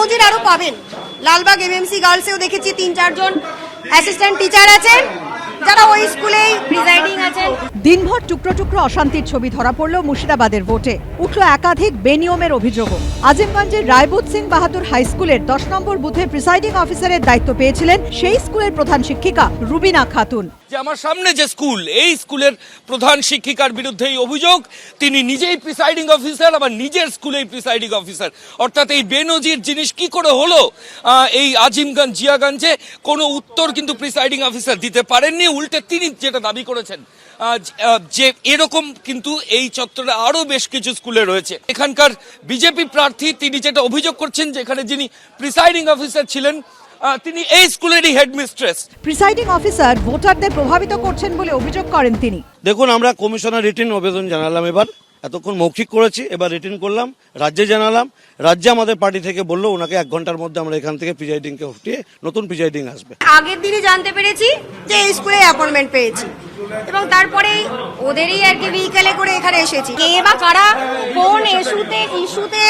নজির আরও পাবেন। লালবাগ এমএমসি গার্লসেও দেখেছি তিন, চারজন অ্যাসিস্ট্যান্ট টিচার আছেন, যারা ওই স্কুলেই আছেন। দিনভর টুকরো টুকরো অশান্তির ছবি ধরা পড়ল মুর্শিদাবাদের ভোটে। উঠল একাধিক বেনিয়মের অভিযোগও আজিমগঞ্জের রায়বুত সিং বাহাদুর হাই স্কুলের দশ নম্বর বুথে প্রিসাইডিং অফিসারের দায়িত্ব পেয়েছিলেন সেই স্কুলের প্রধান শিক্ষিকা রুবিনা খাতুন। যে আমার সামনে যে স্কুল, এই স্কুলের প্রধান শিক্ষিকার বিরুদ্ধে এই অভিযোগ, তিনি নিজেই প্রিসাইডিং অফিসার আবার নিজের স্কুলেই প্রিসাইডিং অফিসার অর্থাৎ এই বেনজির জিনিস কি করে হলো? এই আজিমগঞ্জ, জিয়াগঞ্জে কোনো উত্তর কিন্তু প্রিসাইডিং অফিসার দিতে পারেননি, উল্টে তিনি যেটা দাবি করেছেন যে- এরকম কিন্তু এই চত্বরে আরও বেশ কিছু স্কুলে রয়েছে। এখানকার বিজেপি প্রার্থী তিনি যেটা অভিযোগ করছেন, যেখানে যিনি প্রিসাইডিং অফিসার ছিলেন তিনি এই স্কুলেরই হেডমিস্ট্রেস প্রিসাইডিং অফিসার ভোটারদের প্রভাবিত করছেন বলে অভিযোগ করেন তিনি। দেখুন আমরা কমিশনার রিটেন আবেদন জানালাম এবার। এতক্ষণ মৌখিক করেছি এবার রিটেন করলাম রাজ্যে জানালাম। রাজ্যে আমাদের পার্টি থেকে বলল ওনাকে এক ঘণ্টার মধ্যে আমরা এখান থেকে প্রিজাইডিংকে হটিয়ে নতুন প্রিজাইডিং আসবে। আগের দিনই জানতে পেরেছি যে এই স্কুলে অ্যাপয়েন্টমেন্ট পেয়েছি। এবং তারপরে ওদেরই আর কি ভেহিকেলে করে এখানে এসেছি। কে বা কারা কোন ইস্যুতে ইস্যুতে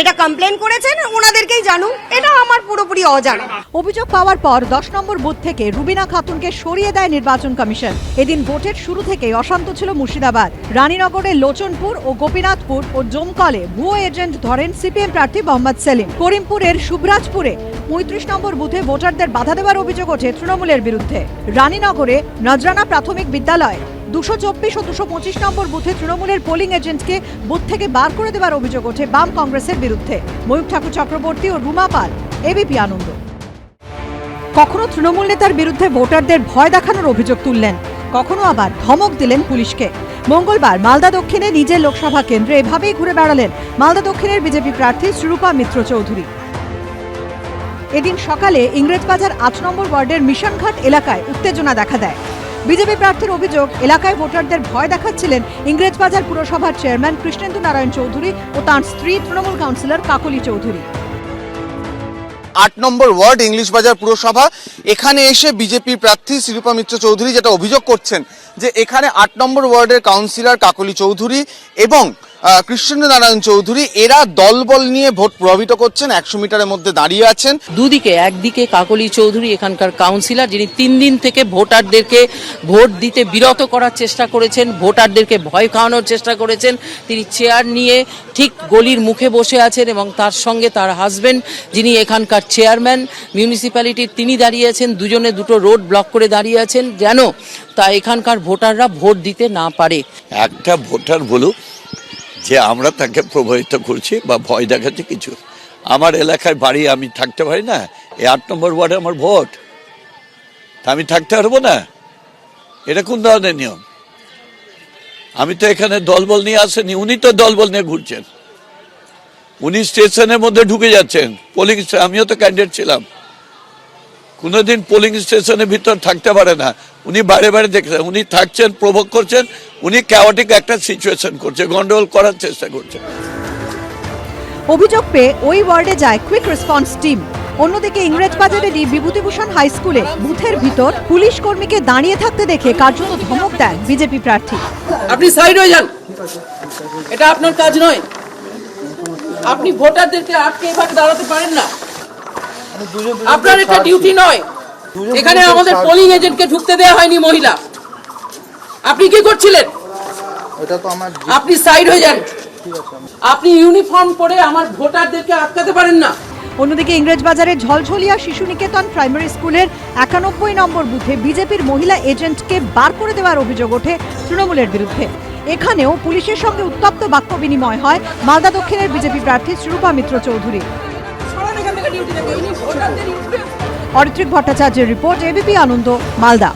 এটা কমপ্লেন করেছেন, ওনাদেরকেই জানুন। এটা আমার পুরোপুরি অজানা। অভিযোগ পাওয়ার পর দশ নম্বর বুথ থেকে রুবিনা খাতুনকে সরিয়ে দেয় নির্বাচন কমিশন। এদিন ভোটের শুরু থেকেই অশান্ত ছিল মুর্শিদাবাদ। রানীনগরের লোচনপুর ও গোপীনাথপুর ও জমকলে ভুয়ো এজেন্ট ধরেন সিপিএম প্রার্থী মোহাম্মদ সেলিম। করিমপুরের শুভরাজপুরে পঁয়ত্রিশ নম্বর বুথে ভোটারদের বাধা দেওয়ার অভিযোগ ওঠে তৃণমূলের বিরুদ্ধে। রানীনগরে নজরানা প্রাথমিক বিদ্যালয়। দুশো চব্বিশ ও দুশো পঁচিশ নম্বর বুথে তৃণমূলের পোলিং এজেন্টকে বুথ থেকে বার করে দেওয়ার অভিযোগ ওঠে বাম কংগ্রেসের বিরুদ্ধে। ময়ূর ঠাকুর চক্রবর্তী ও রুমা পাল এবিপি আনন্দ। কখনো তৃণমূল নেতার বিরুদ্ধে ভোটারদের ভয় দেখানোর অভিযোগ তুললেন, কখনো আবার ধমক দিলেন পুলিশকে। মঙ্গলবার মালদা দক্ষিণে নিজের লোকসভা কেন্দ্রে এভাবেই ঘুরে বেড়ালেন মালদা দক্ষিণের বিজেপি প্রার্থী শ্রুরূপা মিত্র চৌধুরী। এদিন সকালে ইংরেজবাজার আট নম্বর ওয়ার্ডের মিশনঘাট এলাকায় উত্তেজনা দেখা দেয়। বিজেপি প্রার্থীর অভিযোগ, এলাকায় ভোটারদের ভয় দেখাচ্ছিলেন ইংরেজবাজার পুরসভার চেয়ারম্যান কৃষ্ণেন্দু নারায়ণ চৌধুরী ও তাঁর স্ত্রী তৃণমূল কাউন্সিলর কাকলি চৌধুরী। আট নম্বর ওয়ার্ড ইংলিশ বাজার পুরসভা। এখানে এসে বিজেপি প্রার্থী শিরূপা মিত্র চৌধুরী যেটা অভিযোগ করছেন যে এখানে আট নম্বর ওয়ার্ডের কাউন্সিলর কাকলি চৌধুরী এবং কৃষ্ণেন্দ্র নারায়ণ চৌধুরী এরা দলবল নিয়ে ভোট প্রভাবিত করছেন একশো মিটারের মধ্যে দাঁড়িয়ে আছেন। দুদিকে একদিকে কাকলি চৌধুরী এখানকার কাউন্সিলর যিনি তিন দিন থেকে ভোটারদেরকে ভোট দিতে বিরত করার চেষ্টা করেছেন ভোটারদেরকে ভয় খাওয়ানোর চেষ্টা করেছেন। তিনি চেয়ার নিয়ে ঠিক গলির মুখে বসে আছেন এবং তার সঙ্গে তার হাজবেন্ড যিনি এখানকার চেয়ারম্যান মিউনিসিপ্যালিটির তিনি দাঁড়িয়ে আছেন দুজনে দুটো রোড ব্লক করে দাঁড়িয়ে আছেন যেন তা এখানকার ভোটাররা ভোট দিতে না পারে। একটা ভোটার বলুক যে আমরা তাকে প্রভাবিত করছি বা ভয় দেখাচ্ছি কিছু। আমার এলাকায় বাড়ি আমি থাকতে পারি না এই আট নম্বর ওয়ার্ডে আমার ভোট। আমি থাকতে পারব না? এটা কোন ধরনের নিয়ম? আমি তো এখানে দলবল নিয়ে আসেনি, উনি তো দলবল নিয়ে ঘুরছেন। উনি স্টেশনের মধ্যে ঢুকে যাচ্ছেন পোলিং আমিও তো ক্যান্ডিডেট ছিলাম। কোনোদিন পোলিং স্টেশনের ভিতর থাকতে পারে না। উনি বাইরে বাইরে দেখছেন উনি থাকছেন প্রভোগ করছেন উনি ক্যাওটিক একটা সিচুয়েশন করছে গন্ডগোল করার চেষ্টা করছেন অভিযোগ পেয়ে ওই ওয়ার্ডে যায় কুইক রেসপন্স টিম অন্যদিকে ইংরেজবাজারেরই বিভূতিভূষণ হাই স্কুলে বুথের ভিতর পুলিশ কর্মীকে দাঁড়িয়ে থাকতে দেখে কার্যত ধমক দেন বিজেপি প্রার্থী। আপনি সাইড হয়ে যান। এটা আপনার কাজ নয়। আপনি ভোটারদেরকে আটকে এভাবে দাঁড়াতে পারেন না। আপনার এটা ডিউটি নয়। এখানে আমাদের পোলিং এজেন্টকে ঢুকতে দেওয়া হয়নি মহিলা। আপনি কি করছিলেন? আপনি সাইড হয়ে যান। আপনি ইউনিফর্ম পরে আমার ভোটারদেরকে আটকাতে পারেন না। অন্যদিকে ইংরেজবাজারের ঝলঝলিয়া শিশু নিকেতন প্রাইমারি স্কুলের একানব্বই নম্বর বুথে বিজেপির মহিলা এজেন্টকে বার করে দেওয়ার অভিযোগ ওঠে তৃণমূলের বিরুদ্ধে। এখানেও পুলিশের সঙ্গে উত্তপ্ত বাক্য বিনিময় হয় মালদা দক্ষিণের বিজেপি প্রার্থী শ্রুপা মিত্র চৌধুরী। অরিত্রিক ভট্টাচার্যের রিপোর্ট এবিপি আনন্দ মালদা।